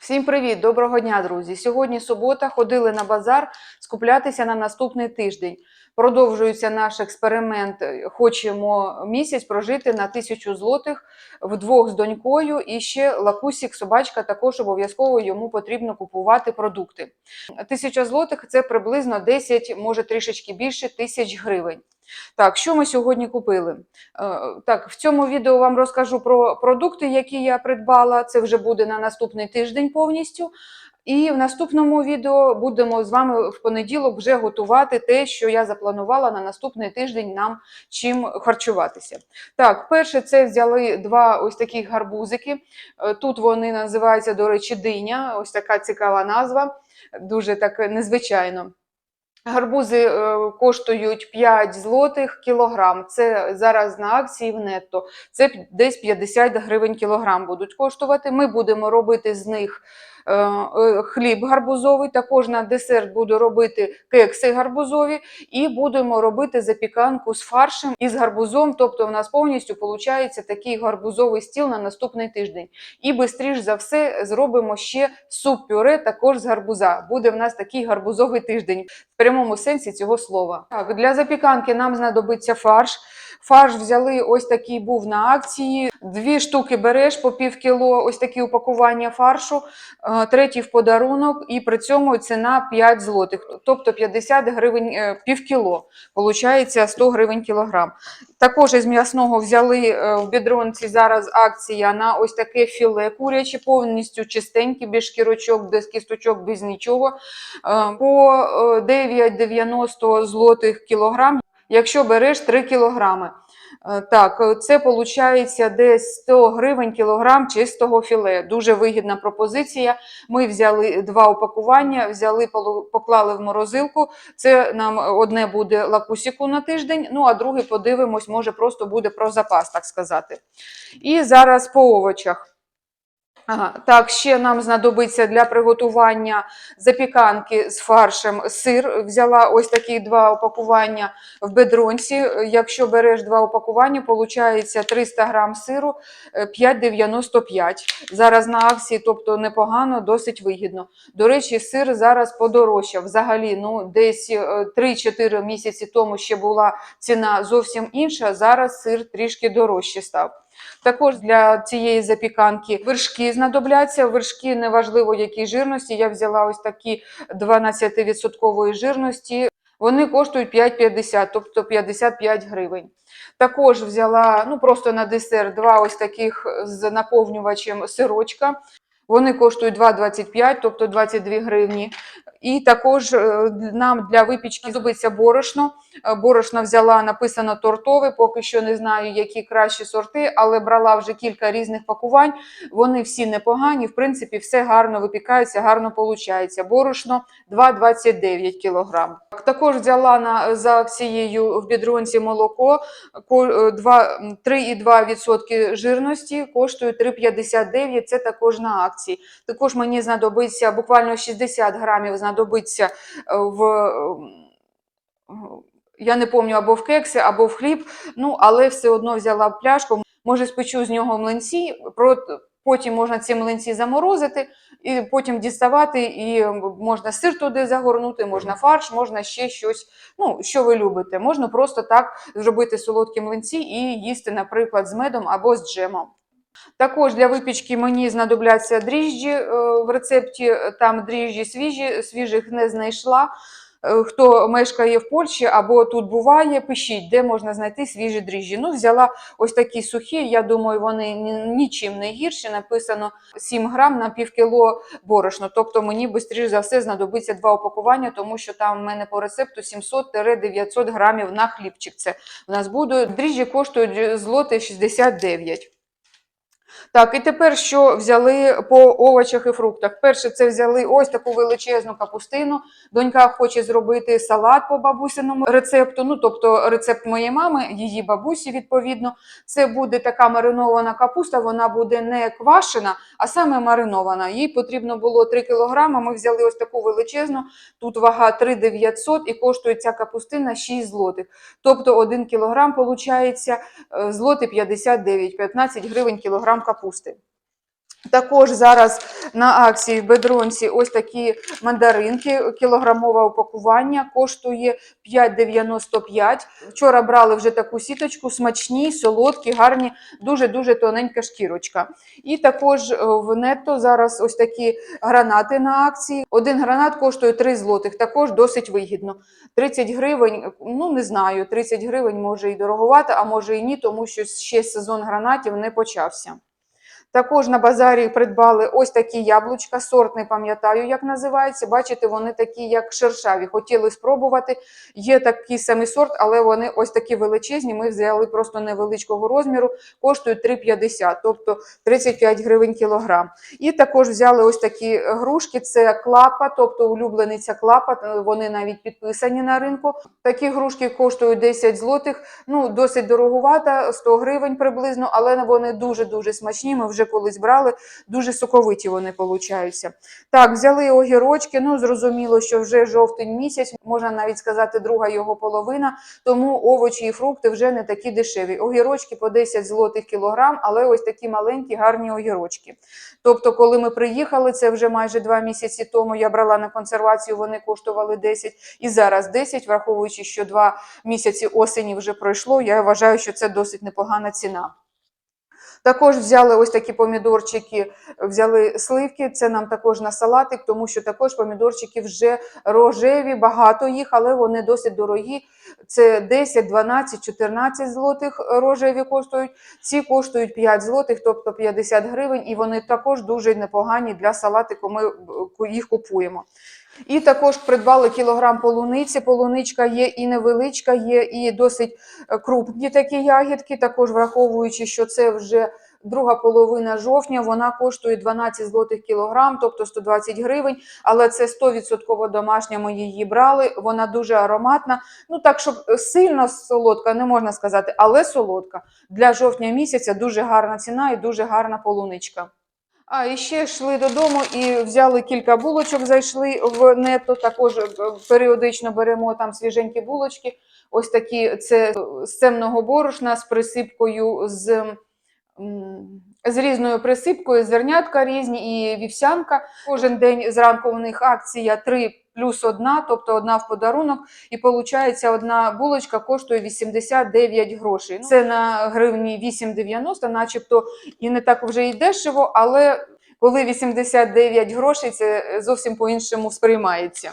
Всім привіт, доброго дня, друзі! Сьогодні субота. Ходили на базар скуплятися на наступний тиждень. Продовжується наш експеримент. Хочемо місяць прожити на тисячу злотих вдвох з донькою. І ще лакусік, собачка, також обов'язково йому потрібно купувати продукти. Тисяча злотих це приблизно 10, може трішечки більше тисяч гривень. Так, що ми сьогодні купили? Е, Так, в цьому відео вам розкажу про продукти, які я придбала. Це вже буде на наступний тиждень повністю. І в наступному відео будемо з вами в понеділок вже готувати те, що я запланувала на наступний тиждень нам чим харчуватися. Так, перше, це взяли два ось таких гарбузики. Е, Тут вони називаються, до речі, диня. Ось така цікава назва, дуже так незвичайно. Гарбузи е, коштують 5 злотих кілограм. Це зараз на акції в нетто. Це десь 50 гривень кілограм будуть коштувати. Ми будемо робити з них хліб гарбузовий. Також на десерт буду робити кекси гарбузові і будемо робити запіканку з фаршем і з гарбузом. Тобто, в нас повністю виходить такий гарбузовий стіл на наступний тиждень. І швидше за все зробимо ще суп-пюре також з гарбуза. Буде в нас такий гарбузовий тиждень в прямому сенсі цього слова. Так, для запіканки нам знадобиться фарш. Фарш взяли ось такий був на акції. Дві штуки береш по пів кіло, ось такі упакування фаршу, е, третій в подарунок, і при цьому ціна 5 злотих, тобто 50 гривень е, пів кіло. Получається 100 гривень кілограм. Також із м'ясного взяли е, в бідронці зараз акція на ось таке філе куряче, повністю чистеньке, без шкірочок, без кісточок, без нічого. По е, 9,90 злотих кілограм, якщо береш 3 кілограми. Е, Так, е, це виходить десь 100 гривень кілограм чистого філе. Дуже вигідна пропозиція. Ми взяли два упакування, взяли, поклали в морозилку. Це нам одне буде лакусіку на тиждень, ну а друге подивимось, може просто буде про запас, так сказати. І зараз по овочах. Так, ще нам знадобиться для приготування запіканки з фаршем сир. Взяла ось такі два упакування в бедронці. Якщо береш два упакування, виходить 300 грам сиру е, 5,95. Зараз на акції, тобто непогано, досить вигідно. До речі, сир зараз подорожчав. Взагалі, ну десь е, 3-4 місяці тому ще була ціна зовсім інша. Зараз сир трішки дорожче став. Також для цієї запіканки вершки знадобляться. Вершки неважливо які жирності. Я взяла ось такі 12% жирності. Вони коштують 5,50, тобто 55 гривень. Також взяла ну просто на десерт два ось таких з наповнювачем сирочка. Вони коштують 2,25, тобто 22 гривні. І також е, нам для випічки знадобиться борошно. Е, Борошно взяла, написано тортове, поки що не знаю, які кращі сорти, але брала вже кілька різних пакувань. Вони всі непогані, в принципі, все гарно випікається, гарно виходить. Борошно 2,29 кг. Також взяла на, за акцією в бідронці молоко ко- е, два- м, 3,2% жирності, коштує 3,59, це також на акції. Також мені знадобиться буквально 60 грамів знадобиться е, в я не пам'ятаю, або в кекси, або в хліб. Ну, але все одно взяла пляшку. Може, спечу з нього млинці, потім можна ці млинці заморозити, і потім діставати, і можна сир туди загорнути, можна фарш, можна ще щось, ну, що ви любите. Можна просто так зробити солодкі млинці і їсти, наприклад, з медом або з джемом. Також для випічки мені знадобляться дріжджі е, в рецепті. Там дріжджі свіжі, свіжих не знайшла. Е, Хто мешкає в Польщі або тут буває, пишіть, де можна знайти свіжі дріжджі. Ну, взяла ось такі сухі. Я думаю, вони нічим не гірші. Написано 7 грам на півкіло борошно. Тобто мені швидше за все знадобиться два упакування, тому що там в мене по рецепту 700-900 грамів на хлібчик. Це в нас буде. Дріжджі коштують злоти 69. Так, і тепер що взяли по овочах і фруктах? Перше, це взяли ось таку величезну капустину. Донька хоче зробити салат по бабусиному рецепту. Ну, тобто рецепт моєї мами, її бабусі, відповідно. Це буде така маринована капуста, вона буде не квашена, а саме маринована. Їй потрібно було 3 кілограми. Ми взяли ось таку величезну. Тут вага 3,900 і коштує ця капустина 6 злотих. Тобто 1 кілограм, виходить, злоти 59, 15 гривень кілограм капусти. Також зараз на акції в бедронці ось такі мандаринки, кілограмове упакування коштує 5,95. Вчора брали вже таку сіточку, смачні, солодкі, гарні, дуже-дуже тоненька шкірочка. І також е, в нетто зараз ось такі гранати на акції. Один гранат коштує 3 злотих, також досить вигідно. 30 гривень, ну не знаю, 30 гривень може і дороговато, а може і ні, тому що ще сезон гранатів не почався. Також на базарі придбали ось такі яблучка, сорт не пам'ятаю, як називається. Бачите, вони такі, як шершаві. Хотіли спробувати. Є такий самий сорт, але вони ось такі величезні. Ми взяли просто невеличкого розміру, коштують 3,50, тобто 35 гривень кілограм. І також взяли ось такі грушки. Це клапа, тобто улюблениця клапа. Вони навіть підписані на ринку. Такі грушки коштують 10 злотих. Ну, досить дороговато, 100 гривень приблизно, але вони дуже-дуже смачні. Ми вже колись брали, дуже соковиті вони получаються. Так, взяли огірочки. Ну, зрозуміло, що вже жовтень місяць, можна навіть сказати, друга його половина, тому овочі і фрукти вже не такі дешеві. Огірочки по 10 злотих кілограм, але ось такі маленькі, гарні огірочки. Тобто, коли ми приїхали, це вже майже два місяці тому. Я брала на консервацію, вони коштували 10 і зараз 10, враховуючи, що два місяці осені вже пройшло. Я вважаю, що це досить непогана ціна. Також взяли ось такі помідорчики, взяли сливки. Це нам також на салатик, тому що також помідорчики вже рожеві, багато їх, але вони досить дорогі. Це 10, 12, 14 злотих рожеві коштують. Ці коштують 5 злотих, тобто 50 гривень, і вони також дуже непогані для салатику. Ми е, їх купуємо. І також придбали кілограм полуниці. Полуничка є і невеличка, є і досить е, крупні такі ягідки. Також враховуючи, що це вже друга половина жовтня, вона коштує 12 злотих кілограм, тобто 120 гривень. Але це 100% домашня. Ми її брали. Вона дуже ароматна. Ну так, щоб сильно солодка, не можна сказати, але солодка. Для жовтня місяця дуже гарна ціна і дуже гарна полуничка. А і ще йшли додому і взяли кілька булочок, зайшли в нетто. Також е, періодично беремо там свіженькі булочки. Ось такі це з темного борошна з присипкою з. З різною присипкою, зернятка різні і вівсянка. Кожен день зранку у них акція 3 плюс одна, тобто одна в подарунок. І виходить, одна булочка коштує 89 грошей. Ну, Це на гривні 8,90, начебто і не так вже і дешево, але коли 89 грошей, це зовсім по-іншому сприймається.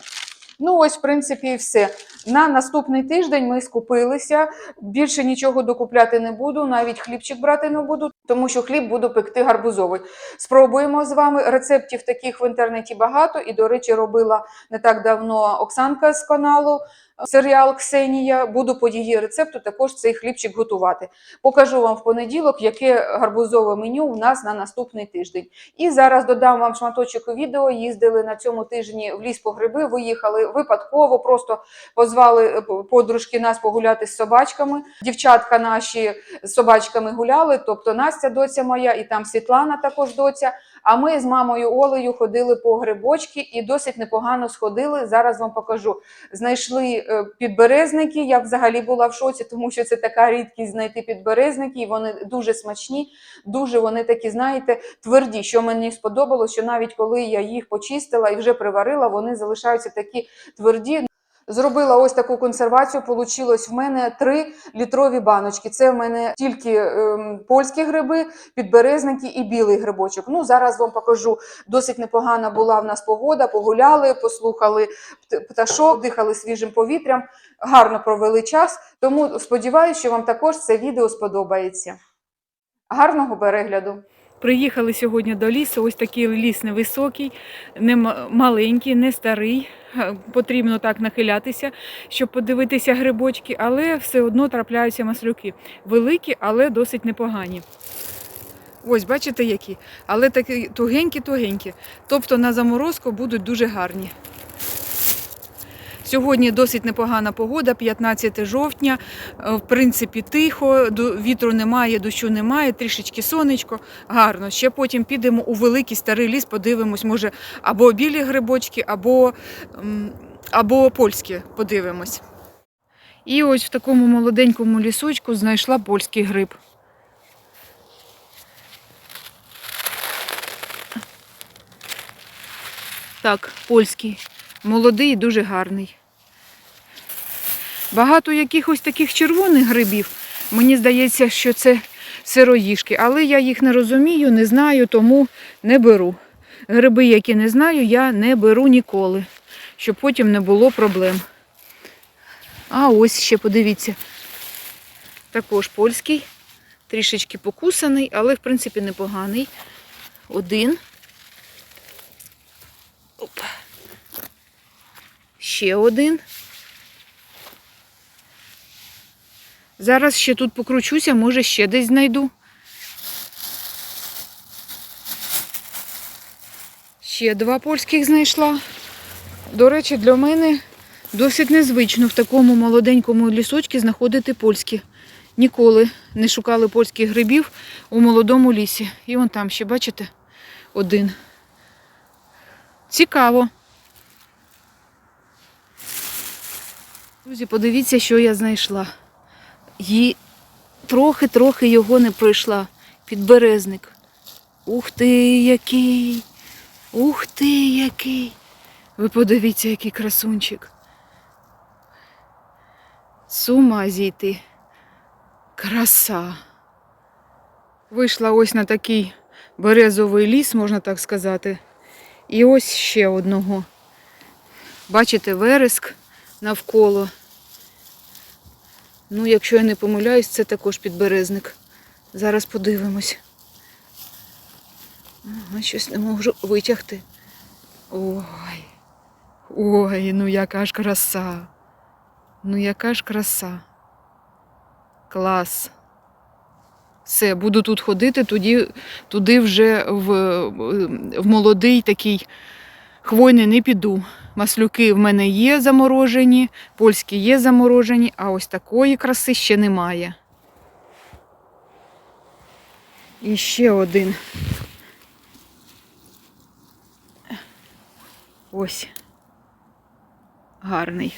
Ну, ось, в принципі, і все. На наступний тиждень ми скупилися. Більше нічого докупляти не буду, навіть хлібчик брати не буду, тому що хліб буду пекти гарбузовий. Спробуємо з вами. Рецептів таких в інтернеті багато. І, до речі, робила не так давно Оксанка з каналу. Серіал Ксенія, буду по її рецепту також цей хлібчик готувати. Покажу вам в понеділок, яке гарбузове меню у нас на наступний тиждень. І зараз додам вам шматочок відео. Їздили на цьому тижні в ліс по гриби, виїхали випадково, просто позвали е, подружки нас погуляти з собачками. Дівчатка наші з собачками гуляли, тобто Настя, доця моя, і там Світлана також доця. А ми з мамою Олею ходили по грибочки і досить непогано сходили. Зараз вам покажу. Знайшли е, підберезники. Я взагалі була в шоці, тому що це така рідкість знайти підберезники, вони дуже смачні, дуже вони такі, знаєте, тверді. Що мені сподобалось, що навіть коли я їх почистила і вже приварила, вони залишаються такі тверді. Зробила ось таку консервацію. Получилось в мене три літрові баночки. Це в мене тільки ем, польські гриби, підберезники і білий грибочок. Ну зараз вам покажу. Досить непогана була в нас погода. Погуляли, послухали пташок, дихали свіжим повітрям. Гарно провели час. Тому сподіваюся, що вам також це відео сподобається. Гарного перегляду! Приїхали сьогодні до лісу. Ось такий ліс невисокий, не маленький, не старий. Потрібно так нахилятися, щоб подивитися грибочки, але все одно трапляються маслюки. Великі, але досить непогані. Ось, бачите, які. Але такі тугенькі-тугенькі. Тобто на заморозку будуть дуже гарні. Сьогодні досить непогана погода, 15 жовтня. Е, В принципі, тихо, вітру немає, дощу немає, трішечки сонечко. Гарно. Ще потім підемо у великий старий ліс, подивимось, може, або білі грибочки, або, або польські подивимось. І ось в такому молоденькому лісочку знайшла польський гриб. Так, польський. Молодий і дуже гарний. Багато якихось таких червоних грибів. Мені здається, що це сироїшки, але я їх не розумію, не знаю, тому не беру. Гриби, які не знаю, я не беру ніколи, щоб потім не було проблем. А ось ще подивіться. Також польський, трішечки покусаний, але в принципі непоганий. Один. Оп. Ще один. Зараз ще тут покручуся, може ще десь знайду. Ще два польських знайшла. До речі, для мене досить незвично в такому молоденькому лісочці знаходити польські. Ніколи не шукали польських грибів у молодому лісі. І вон там ще, бачите, один. Цікаво. Друзі, подивіться, що я знайшла. Її трохи-трохи його не пройшла. Підберезник. Ух ти, який! Ух ти, який! Ви подивіться, який красунчик. З ума зійти. Краса. Вийшла ось на такий березовий ліс, можна так сказати. І ось ще одного. Бачите, вереск навколо. Ну, якщо я не помиляюсь, це також підберезник. Зараз подивимось. Ага, щось не можу витягти. Ой. Ой, ну яка ж краса. Ну яка ж краса. Клас. Все, буду тут ходити, тоді, туди вже в, в молодий такий хвойний не піду. Маслюки в мене є заморожені, польські є заморожені, а ось такої краси ще немає. І ще один. Ось. Гарний.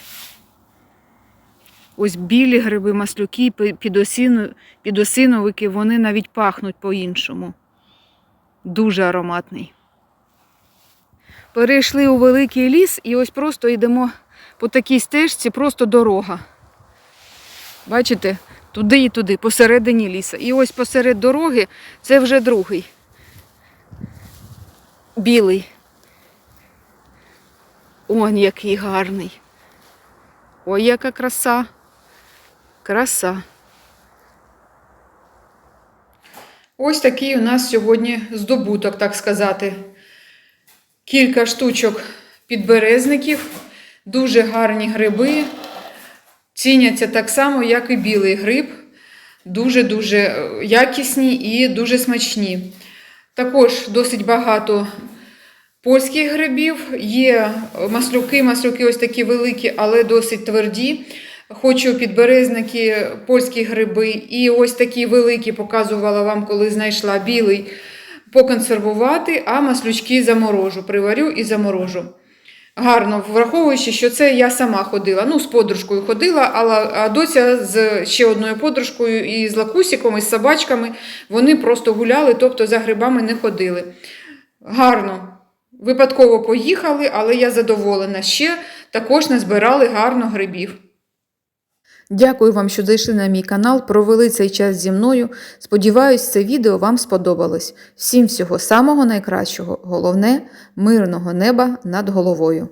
Ось білі гриби, маслюки, підосиновики, вони навіть пахнуть по-іншому. Дуже ароматний. Перейшли у великий ліс і ось просто йдемо по такій стежці, просто дорога. Бачите, туди і туди, посередині ліса. І ось посеред дороги це вже другий. Білий. Он який гарний. Ой, яка краса. Краса. Ось такий у нас сьогодні здобуток, так сказати. Кілька штучок підберезників, дуже гарні гриби. Ціняться так само, як і білий гриб. Дуже-дуже е, якісні і дуже смачні. Також досить багато польських грибів. Є маслюки, маслюки ось такі великі, але досить тверді. Хочу підберезники, польські гриби. І ось такі великі показувала вам, коли знайшла білий, поконсервувати, а маслючки заморожу, приварю і заморожу. Гарно, враховуючи, що це я сама ходила. Ну, з подружкою ходила, а доця з ще одною подружкою і з лакусиком, і з собачками, вони просто гуляли, тобто за грибами не ходили. Гарно. Випадково поїхали, але я задоволена. Ще також назбирали гарно грибів. Дякую вам, що зайшли на мій канал, провели цей час зі мною. Сподіваюсь, це відео вам сподобалось. Всім всього самого найкращого, головне мирного неба над головою.